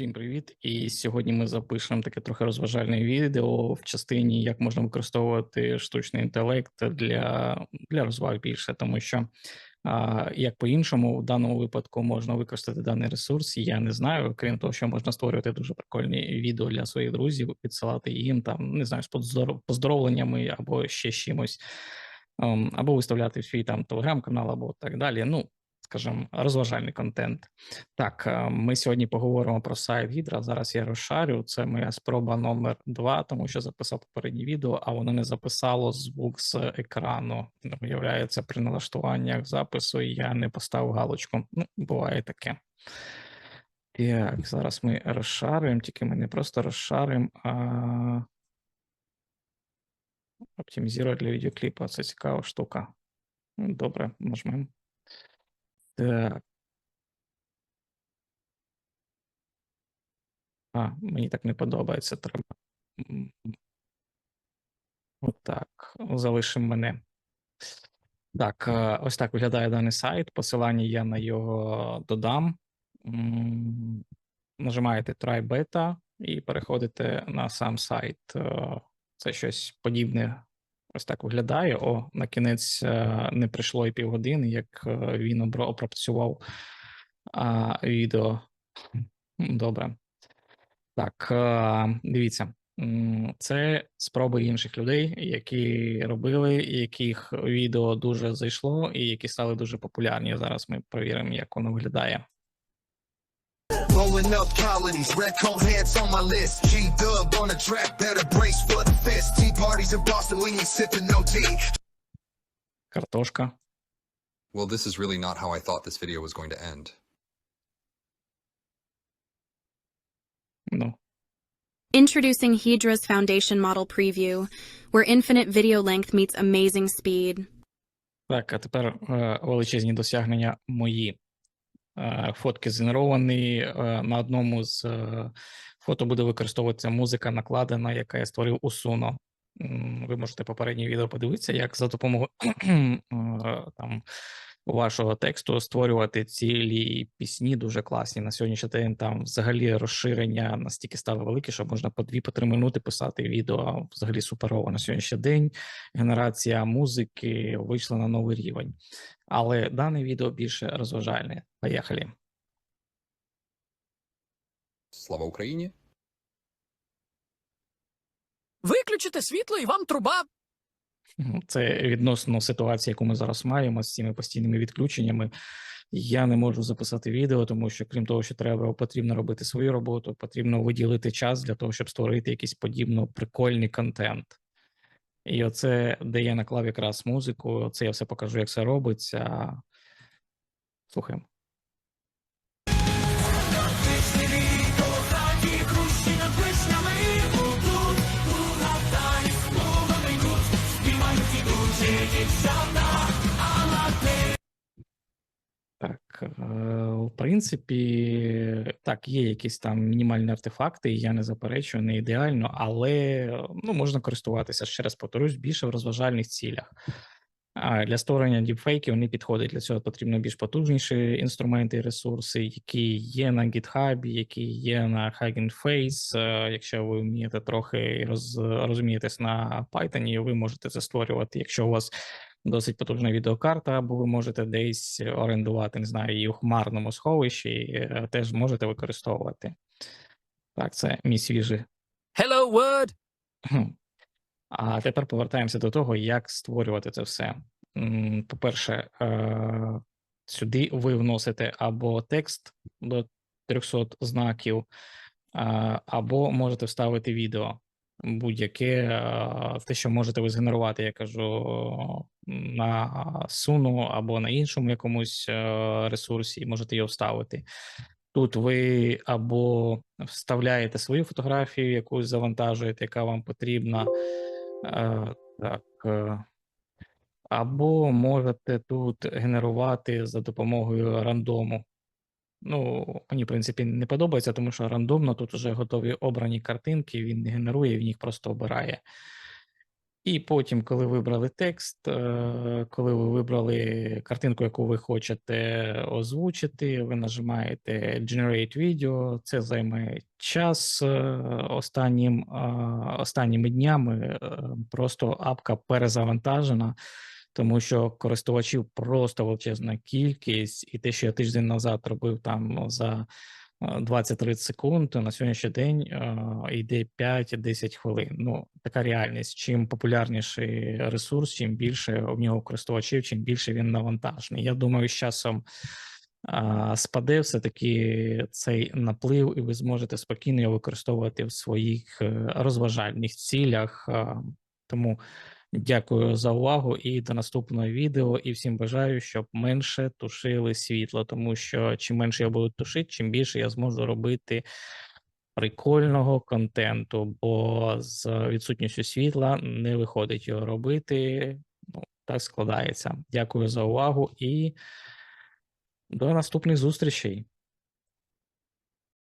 Всім привіт! І сьогодні ми запишемо таке трохи розважальне відео в частині, як можна використовувати штучний інтелект для, для розваг більше, тому що а, як по-іншому в даному випадку можна використати даний ресурс, я не знаю. Крім того, що можна створювати дуже прикольні відео для своїх друзів, підсилати їм там, не знаю, з поздоровленнями або ще чимось, ем, або виставляти свій там телеграм-канал, або так далі. Ну, скажімо, розважальний контент. Так, е, ми сьогодні поговоримо про сайт Гідра. Зараз я розшарю. Це моя спроба номер два, тому що записав попереднє відео, а воно не записало звук з екрану. Виявляється, при налаштуваннях запису я не поставив галочку. Ну, буває таке. Так, зараз ми розшарюємо, тільки ми не просто розшарюємо, а оптимізувати для відеокліпа. Це цікава штука. Ну, Добре, нажмемо. Так. А, мені так не подобається. Треба. Отак. Залишимо мене. Так, е, ось так виглядає даний сайт. Посилання я на його додам. Нажимаєте Try Beta і переходите на сам сайт. Е, Це щось подібне. Ось так виглядає. О, на кінець е, не прийшло і півгодини, як е, він опрацював а, відео. Добре. Так, е, дивіться, це спроби інших людей, які робили, яких відео дуже зайшло, і які стали дуже популярні. Зараз ми перевіримо, як воно виглядає. Blowing up colonies, red coat heads on my list. G Dub on the track, better Картошка. Well, this is really not how I thought this video was going to end. Ну, Introducing Hydra's foundation model preview, where infinite video length meets amazing speed. так, а тепер е, величезні досягнення мої. Е, Фотки згенеровані. е, На одному з е, фото буде використовуватися музика накладена, яка я створив у Suno. Ви можете попереднє відео подивитися, як за допомогою е, там вашого тексту створювати цілі пісні дуже класні. На сьогоднішній день там взагалі розширення настільки стало велике, що можна по 2-3 минути писати відео. Взагалі суперово на сьогоднішній день. Генерація музики вийшла на новий рівень. Але дане відео більше розважальне. Поїхали. Слава Україні! Виключите світло і вам труба. Це відносно ситуації, яку ми зараз маємо з цими постійними відключеннями. Я не можу записати відео, тому що крім того, що треба потрібно робити свою роботу, потрібно виділити час для того, щоб створити якийсь подібно прикольний контент. І оце, де я наклав якраз музику, це я все покажу, як це робиться. Слухаємо. В принципі, так, є якісь там мінімальні артефакти, я не заперечую, не ідеально, але ну, можна користуватися, ще раз повторюсь, більше в розважальних цілях. А для створення діпфейків вони підходять. Для цього потрібно більш потужніші інструменти і ресурси, які є на GitHub, які є на Hugging Face. Якщо ви вмієте трохи роз, розумієтесь на Python, ви можете це створювати. Якщо у вас досить потужна відеокарта, або ви можете десь орендувати, не знаю, її у хмарному сховищі, е, теж можете використовувати. Так, це мій свіжий Hello, Word. А тепер повертаємося до того, як створювати це все. По-перше, е, сюди ви вносите або текст до 300 знаків, або можете вставити відео. Будь-яке е, те, що можете ви згенерувати, я кажу, на Suno або на іншому якомусь е, ресурсі, і можете його вставити. Тут ви або вставляєте свою фотографію, якусь завантажуєте, яка вам потрібна. Е, так. е, Або можете тут генерувати за допомогою рандому. Ну, мені, в принципі, не подобається, тому що рандомно тут вже готові обрані картинки, він не генерує, він їх просто обирає. І потім, коли вибрали текст, е, коли ви вибрали картинку, яку ви хочете озвучити, ви нажимаєте Generate Video, це займе час. Е, Останнім, е, останніми днями просто апка перезавантажена, тому що користувачів просто величезна кількість, і те, що я тиждень назад робив там за е, 20-30 секунд, на сьогоднішній день е, йде 5-10 хвилин. Ну, така реальність. Чим популярніший ресурс, чим більше в нього користувачів, чим більше він навантажений. Я думаю, з часом спаде все-таки цей наплив, і ви зможете спокійно його використовувати в своїх е, розважальних цілях. Тому дякую за увагу і до наступного відео. І всім бажаю, щоб менше тушили світло, тому що чим менше я буду тушити, чим більше я зможу робити прикольного контенту, бо з відсутністю світла не виходить його робити. Ну, так складається. Дякую за увагу і до наступних зустрічей.